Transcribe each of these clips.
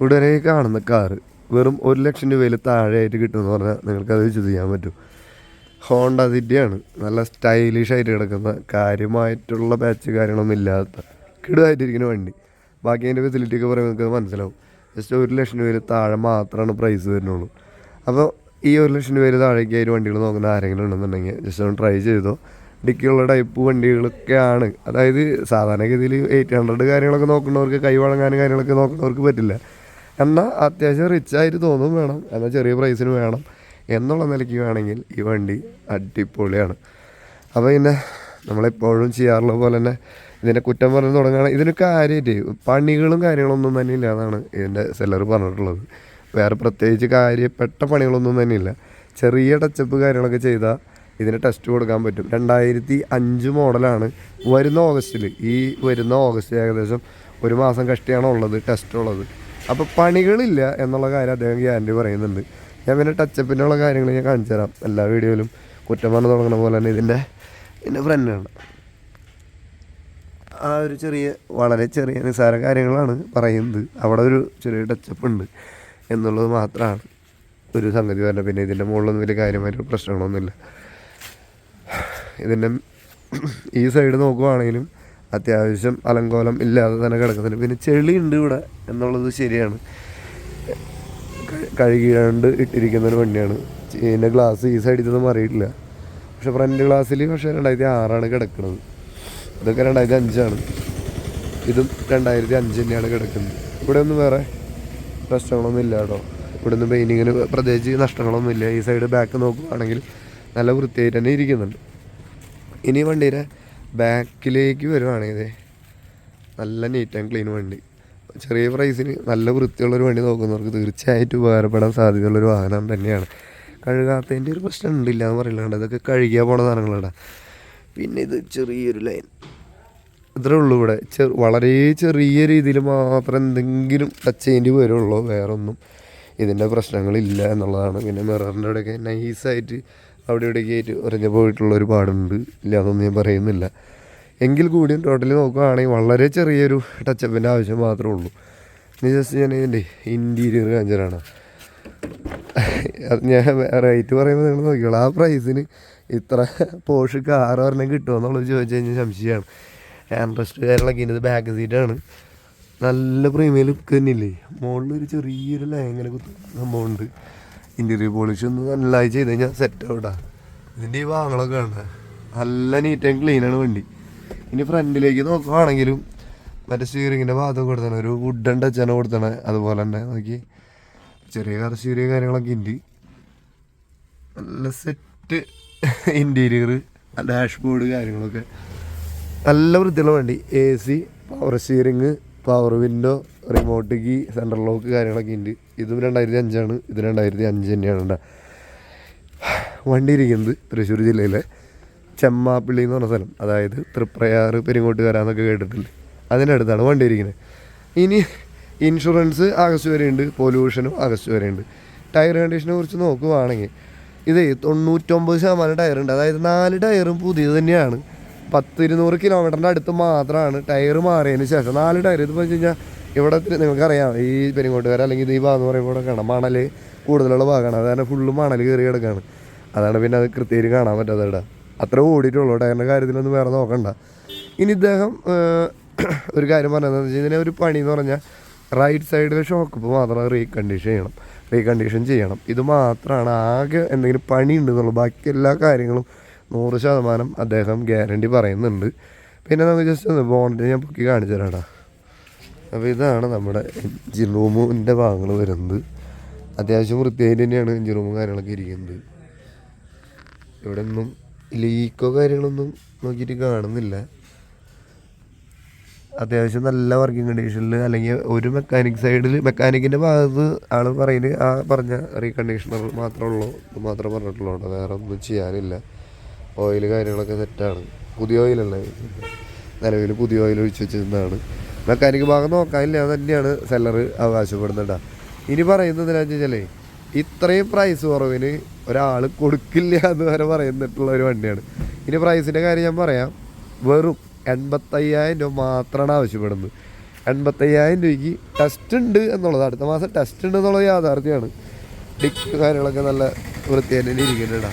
ഉടനെ കാണുന്ന കാറ് വെറും ഒരു ലക്ഷം രൂപയിൽ താഴെയായിട്ട് കിട്ടുമെന്ന് പറഞ്ഞാൽ നിങ്ങൾക്കത് ചെയ്യാൻ പറ്റും. ഹോണ്ട സിറ്റിയാണ് നല്ല സ്റ്റൈലിഷ് ആയിട്ട് കിടക്കുന്ന കാര്യമായിട്ടുള്ള ബാച്ച് കാര്യങ്ങളൊന്നും ഇല്ലാത്ത കിടുവായിട്ടിരിക്കുന്ന വണ്ടി. ബാക്കി അതിന്റെ ഫെസിലിറ്റി ഒക്കെ പറയുമ്പോൾ നിങ്ങൾക്ക് മനസ്സിലാവും. ജസ്റ്റ് ഒരു ലക്ഷം രൂപയിൽ താഴെ മാത്രമാണ് പ്രൈസ് വരുന്നുള്ളൂ. അപ്പോൾ ഈ ഒരു ലക്ഷം രൂപയിൽ താഴേക്ക് ആയിട്ട് വണ്ടികൾ നോക്കുന്ന ആരെങ്കിലും ഉണ്ടെന്നുണ്ടെങ്കിൽ ജസ്റ്റ് ഒന്ന് ട്രൈ ചെയ്തോ. ഡിക്കിയുള്ള ടൈപ്പ് വണ്ടികളൊക്കെയാണ്. അതായത് സാധാരണഗതിയിൽ എയ്റ്റ് ഹൺഡ്രഡ് കാര്യങ്ങളൊക്കെ നോക്കുന്നവർക്ക് കൈ വഴങ്ങാനും കാര്യങ്ങളൊക്കെ നോക്കുന്നവർക്ക് പറ്റില്ല. എന്നാൽ അത്യാവശ്യം റിച്ച് ആയിട്ട് തോന്നും വേണം. എന്നാൽ ചെറിയ പ്രൈസിന് വേണം എന്നുള്ള നിലയ്ക്ക് വേണമെങ്കിൽ ഈ വണ്ടി അടിപൊളിയാണ്. അപ്പോൾ പിന്നെ നമ്മളെപ്പോഴും ചെയ്യാറുള്ള പോലെ തന്നെ ഇതിന്റെ കുറ്റം പറഞ്ഞ് തുടങ്ങുകയാണ്. ഇതിന് കാര്യമായിട്ട് പണികളും കാര്യങ്ങളൊന്നും തന്നെ ഇല്ല എന്നാണ് ഇതിന്റെ സെല്ലർ പറഞ്ഞിട്ടുള്ളത്. വേറെ പ്രത്യേകിച്ച് കാര്യപ്പെട്ട പണികളൊന്നും തന്നെ ഇല്ല. ചെറിയ ടച്ചപ്പ് കാര്യങ്ങളൊക്കെ ചെയ്താൽ ഇതിന് ടെസ്റ്റ് കൊടുക്കാൻ പറ്റും. രണ്ടായിരത്തി അഞ്ച് മോഡലാണ് വരുന്ന ഓഗസ്റ്റിൽ ഈ വരുന്ന ഓഗസ്റ്റ് ഏകദേശം ഒരു മാസം കഷ്ടിയാണ് ഉള്ളത് ടെസ്റ്റ് ഉള്ളത്. അപ്പോൾ പണികളില്ല എന്നുള്ള കാര്യം അദ്ദേഹം ഗ്യാരണ്ടി പറയുന്നുണ്ട്. ഞാൻ പിന്നെ ടച്ചപ്പിനുള്ള കാര്യങ്ങൾ ഞാൻ കാണിച്ചു തരാം. എല്ലാ വീഡിയോയിലും കുറ്റം പറഞ്ഞു തുടങ്ങുന്ന പോലെ തന്നെ ഇതിന്റെ ഇതിന്റെ ഫ്രണ്ടാണ് ആ ഒരു ചെറിയ വളരെ ചെറിയ നിസ്സാര കാര്യങ്ങളാണ് പറയുന്നത്. അവിടെ ഒരു ചെറിയ ടച്ചപ്പ് ഉണ്ട് എന്നുള്ളത് മാത്രമാണ് ഒരു സംഗതി പറഞ്ഞത്. പിന്നെ ഇതിന്റെ മുകളിലൊന്നും വലിയ കാര്യമായിട്ട് പ്രശ്നങ്ങളൊന്നുമില്ല. ഇതിന്റെ ഈ സൈഡ് നോക്കുവാണെങ്കിലും അത്യാവശ്യം അലങ്കോലം ഇല്ലാതെ തന്നെ കിടക്കുന്നുണ്ട്. പിന്നെ ചെളി ഉണ്ട് ഇവിടെ എന്നുള്ളത് ശരിയാണ്. കഴുകിയാണ്ട് ഇട്ടിരിക്കുന്ന ഒരു വണ്ടിയാണ്. ഇതിന്റെ ഗ്ലാസ് ഈ സൈഡിൽ നിന്നും പക്ഷെ ഫ്രണ്ട് ഗ്ലാസ്സിൽ പക്ഷേ രണ്ടായിരത്തി ആറാണ് കിടക്കുന്നത് ഇതൊക്കെ രണ്ടായിരത്തി അഞ്ചാണ് ഇതും രണ്ടായിരത്തി അഞ്ച് തന്നെയാണ് കിടക്കുന്നത്. ഇവിടെ ഒന്നും വേറെ പ്രശ്നങ്ങളൊന്നും ഇല്ല കേട്ടോ. ഇവിടെ നിന്ന് പെയിന്റിങ്ങിന് പ്രത്യേകിച്ച് നഷ്ടങ്ങളൊന്നും ഇല്ല. ഈ സൈഡ് ബാക്ക് നോക്കുകയാണെങ്കിൽ നല്ല വൃത്തിയായിട്ട് തന്നെ ഇരിക്കുന്നുണ്ട്. ഇനി വണ്ടിയുടെ ബാക്കിലേക്ക് വരുവാണെങ്കിൽ ദേ നല്ല നീറ്റ് ആൻഡ് ക്ലീൻ വണ്ടി. ചെറിയ പ്രൈസിന് നല്ല വൃത്തിയുള്ളൊരു വണ്ടി നോക്കുന്നവർക്ക് തീർച്ചയായിട്ടും ഉപകാരപ്പെടാൻ സാധ്യതയുള്ളൊരു വാഹനം തന്നെയാണ്. കഴുകാത്തതിന്റെ ഒരു പ്രശ്നം ഉണ്ടില്ല എന്ന് പറയില്ല ഇതൊക്കെ കഴുകിയാൽ പോണ സാധനങ്ങളാണ് പിന്നെ ഇത് ചെറിയൊരു ലൈൻ ഇത്രേ ഉള്ളൂ ഇവിടെ. ചെറു വളരെ ചെറിയ രീതിയിൽ മാത്രം എന്തെങ്കിലും ടച്ച് ചെയ്യേണ്ടി വരുള്ളൂ. വേറൊന്നും ഇതിന്റെ പ്രശ്നങ്ങളില്ല എന്നുള്ളതാണ്. പിന്നെ മിററിന്റെ ഇവിടെയൊക്കെ നൈസായിട്ട് അവിടെ ഇവിടെ ആയിട്ട് ഉറഞ്ഞു പോയിട്ടുള്ള ഒരു പാടുണ്ട് ഇല്ല അതൊന്നും ഞാൻ പറയുന്നില്ല. എങ്കിൽ കൂടിയും ടോട്ടലി നോക്കുകയാണെങ്കിൽ വളരെ ചെറിയൊരു ടച്ചപ്പിന്റെ ആവശ്യം മാത്രമേ ഉള്ളൂ. ഇനി ജസ്റ്റ് ഞാൻ ഇതിന്റെ ഇന്റീരിയർ കാഞ്ചറാണ് ഞാൻ റേറ്റ് പറയുമ്പോൾ നിങ്ങൾ നോക്കിക്കോളൂ. ആ പ്രൈസിന് ഇത്ര പോഷ് കാർ പറഞ്ഞാൽ കിട്ടുമോ എന്നുള്ളത് ചോദിച്ചു കഴിഞ്ഞാൽ സംശയമാണ്. ഹാൻഡ് റെസ്റ്റ് കാര്യങ്ങളൊക്കെ ഇത് ബാക്ക് സീറ്റാണ് നല്ല പ്രീമിയം ലുക്ക് തന്നെയില്ലേ? മുകളിലൊരു ചെറിയൊരു ലൈങ്ങനെ കുത്തുന്ന സംഭവമുണ്ട്. ഇന്റീരിയർ പോളിഷ് ഒന്ന് നല്ലതായി ചെയ്ത് കഴിഞ്ഞാൽ സെറ്റ് ആവിടാ. ഇതിന്റെ ഈ ഭാഗങ്ങളൊക്കെ ആണ് നല്ല നീറ്റ് ആൻഡ് ക്ലീനാണ് വണ്ടി. ഇനി ഫ്രണ്ടിലേക്ക് നോക്കുകയാണെങ്കിലും മറ്റേ സ്റ്റീറിങ്ങിന്റെ ഭാഗത്ത് കൊടുത്തണം ഒരു വുഡൻ ടച്ചാണ് കൊടുത്തണ അതുപോലെ തന്നെ നോക്കി ചെറിയ കാർ സ്റ്റീരിയോ കാര്യങ്ങളൊക്കെ ഉണ്ട്. നല്ല സെറ്റ് ഇന്റീരിയർ ഡാഷ്ബോർഡ് കാര്യങ്ങളൊക്കെ. നല്ല വൃത്തിയുള്ള വണ്ടി. A C power steering power window remote key central lock കാര്യങ്ങളൊക്കെ ഉണ്ട് ഇതും രണ്ടായിരത്തി അഞ്ചാണ് ഇത് രണ്ടായിരത്തി അഞ്ച് തന്നെയാണ് ഉണ്ടാ വണ്ടി ഇരിക്കുന്നത് തൃശ്ശൂർ ജില്ലയിലെ ചെമ്മാപ്പിള്ളി എന്ന് പറഞ്ഞ സ്ഥലം. അതായത് തൃപ്രയാറ് പെരിങ്ങോട്ടുകര എന്നൊക്കെ അതിന്റെ അടുത്താണ് വണ്ടി ഇരിക്കുന്നത്. ഇനി ഇൻഷുറൻസ് ആഗസ്റ്റ് വരെയുണ്ട് പൊല്യൂഷനും ആഗസ്റ്റ് വരെയുണ്ട് ടയർ കണ്ടീഷനെ കുറിച്ച് നോക്കുവാണെങ്കിൽ ഇത് തൊണ്ണൂറ്റൊമ്പത് ശതമാനം ടയറുണ്ട് അതായത് നാല് ടയറും പുതിയത് തന്നെയാണ്. പത്ത് ഇരുന്നൂറ് കിലോമീറ്ററിന്റെ അടുത്ത് മാത്രമാണ് ടയർ മാറിയതിന് ശേഷം. നാല് ടയർ ഇത് വെച്ച് കഴിഞ്ഞാൽ ഇവിടെ നിങ്ങൾക്കറിയാം ഈ പെരിങ്ങോട്ടുകാർ അല്ലെങ്കിൽ ഈ ഭാഗം എന്ന് പറയുമ്പോൾ കാണാം. മണൽ കൂടുതലുള്ള ഭാഗമാണ് അത് കാരണം ഫുള്ള് മണൽ കയറി കിടക്കുകയാണ് അതാണ് പിന്നെ അത് കൃത്യയിൽ കാണാൻ പറ്റാത്ത ഇവിടെ അത്ര ഓടിയിട്ടുള്ളൂ. ടയറിന്റെ കാര്യത്തിലൊന്നും വേറെ നോക്കണ്ട. ഇനി ഇദ്ദേഹം ഒരു കാര്യം വെച്ചാൽ ഇതിനെ ഒരു പണി എന്ന് പറഞ്ഞാൽ റൈറ്റ് സൈഡിലെ ഷോക്കപ്പ് മാത്രം റീകണ്ടീഷൻ ചെയ്യണം. റീകണ്ടീഷൻ ചെയ്യണം. ഇത് മാത്രമാണ് ആകെ എന്തെങ്കിലും പണി ഉണ്ടെന്നുള്ളൂ. ബാക്കി എല്ലാ കാര്യങ്ങളും നൂറ് ശതമാനം അദ്ദേഹം ഗ്യാരണ്ടി പറയുന്നുണ്ട്. പിന്നെ നമുക്ക് ജസ്റ്റ് ഒന്ന് ബോണ്ടിന് ഞാൻ പൊക്കി കാണിച്ചു തരാടാ അപ്പോൾ ഇതാണ് നമ്മുടെ എഞ്ചിൻ റൂമിന്റെ ഭാഗങ്ങൾ വരുന്നത്. അത്യാവശ്യം വൃത്തിയായിട്ട് തന്നെയാണ് എഞ്ചിൻ റൂമും കാര്യങ്ങളൊക്കെ ഇരിക്കുന്നത്. ഇവിടെ ഒന്നും ലീക്കോ കാര്യങ്ങളൊന്നും നോക്കിയിട്ട് കാണുന്നില്ല. അത്യാവശ്യം നല്ല വർക്കിംഗ് കണ്ടീഷനിൽ അല്ലെങ്കിൽ ഒരു മെക്കാനിക് സൈഡിൽ മെക്കാനിക്കിന്റെ ഭാഗത്ത് ആൾ പറയുന്നത് ആ പറഞ്ഞ റീകണ്ടീഷണർ മാത്രമേ ഉള്ളൂ മാത്രമേ പറഞ്ഞിട്ടുള്ളൂ വേറെ ഒന്നും ചെയ്യാനില്ല. ഓയിൽ കാര്യങ്ങളൊക്കെ സെറ്റാണ്. പുതിയ ഓയിലല്ലേ? നിലവിൽ പുതിയ ഓയിൽ ഒഴിച്ച് വെച്ചിരുന്നതാണ്. മെക്കാനിക് ഭാഗം നോക്കാനില്ല തന്നെയാണ് സെല്ലർ അവകാശപ്പെടുന്നുണ്ട ഇനി പറയുന്നത് എന്താണെന്ന് വെച്ചാൽ ഇത്രയും പ്രൈസ് കുറവിന് ഒരാൾ കൊടുക്കില്ല എന്ന് വരെ പറയുന്നിട്ടുള്ള ഒരു വണ്ടിയാണ്. ഇനി പ്രൈസിന്റെ കാര്യം ഞാൻ പറയാം. വെറും എൺപത്തയ്യായിരം രൂപ മാത്രമാണ് ആവശ്യപ്പെടുന്നത്. എൺപത്തയ്യായിരം രൂപയ്ക്ക് ടെസ്റ്റ് ഉണ്ട് എന്നുള്ളത് അടുത്ത മാസം ടെസ്റ്റ് ഉണ്ട് എന്നുള്ളത് യാഥാർത്ഥ്യമാണ്. ഡിക്ക് കാര്യങ്ങളൊക്കെ നല്ല വൃത്തിയായിട്ട് തന്നെ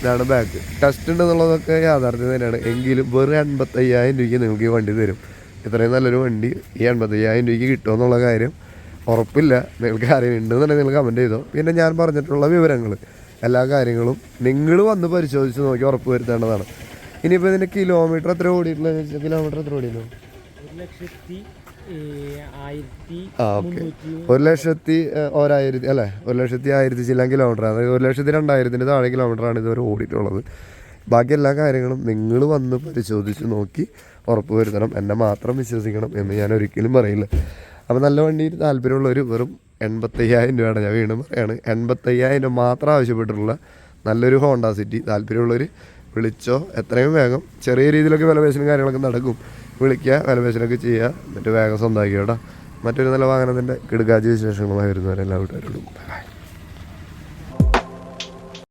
ഇതാണ് ബാക്ക് ടെസ്റ്റ് ഉണ്ട് എന്നുള്ളതൊക്കെ യാഥാർത്ഥ്യം തന്നെയാണ്. എങ്കിലും വെറും എൺപത്തയ്യായിരം രൂപയ്ക്ക് നിങ്ങൾക്ക് ഈ വണ്ടി തരും. ഇത്രയും നല്ലൊരു വണ്ടി ഈ എൺപത്തയ്യായിരം രൂപയ്ക്ക് കിട്ടുമെന്നുള്ള കാര്യം ഉറപ്പില്ല. നിങ്ങൾക്ക് അറിയുന്നുണ്ടെന്നുണ്ടെങ്കിൽ നിങ്ങൾ കമന്റ് ചെയ്തോ. പിന്നെ ഞാൻ പറഞ്ഞിട്ടുള്ള വിവരങ്ങൾ. എല്ലാ കാര്യങ്ങളും നിങ്ങൾ വന്ന് പരിശോധിച്ച് നോക്കി ഉറപ്പ് വരുത്തേണ്ടതാണ്. ഇനിയിപ്പോൾ ഇതിന്റെ കിലോമീറ്റർ എത്ര ഓടിയിട്ടുള്ളത്? കിലോമീറ്റർ എത്ര ഓടിയിട്ടുള്ളൂ ഒരു ലക്ഷത്തി ആ ഓക്കെ. മുന്നൂറ്റി ഒരു ലക്ഷത്തി ഒരായിരത്തി അല്ലേ? ഒരു ലക്ഷത്തി ആയിരത്തി ചില്ലാൻ കിലോമീറ്റർ അതായത് ഒരു ലക്ഷത്തി രണ്ടായിരത്തിന് താഴെ കിലോമീറ്ററാണ് ഇതുവരെ ഓടിയിട്ടുള്ളത്. ബാക്കി എല്ലാ കാര്യങ്ങളും നിങ്ങൾ വന്ന് പരിശോധിച്ച് നോക്കി ഉറപ്പ് വരുത്തണം. എന്നെ മാത്രം വിശ്വസിക്കണം എന്ന് ഞാൻ ഒരിക്കലും പറയില്ല. അപ്പോൾ നല്ല വണ്ടിയിൽ താല്പര്യമുള്ളവർ വെറും എൺപത്തയ്യായിരം രൂപയാണ്. ഞാൻ വീണ്ടും പറയാണ് എൺപത്തയ്യായിരം രൂപ മാത്രം ആവശ്യപ്പെട്ടിട്ടുള്ള നല്ലൊരു ഹോണ്ട സിറ്റി. താല്പര്യമുള്ളവർ വിളിച്ചോ എത്രയും വേഗം ചെറിയ രീതിയിലൊക്കെ വിലപേശനും കാര്യങ്ങളൊക്കെ നടക്കും. വിളിക്കുക വിലപേശനൊക്കെ ചെയ്യുക എന്നിട്ട് വേഗം സ്വന്തമാക്കി കേട്ടോ മറ്റൊരു നല്ല വാഹനത്തിന്റെ കിടുകാജി വിശേഷങ്ങളുമായി വരുന്നവരെല്ലാം കൂട്ടുകാരോടും ബൈ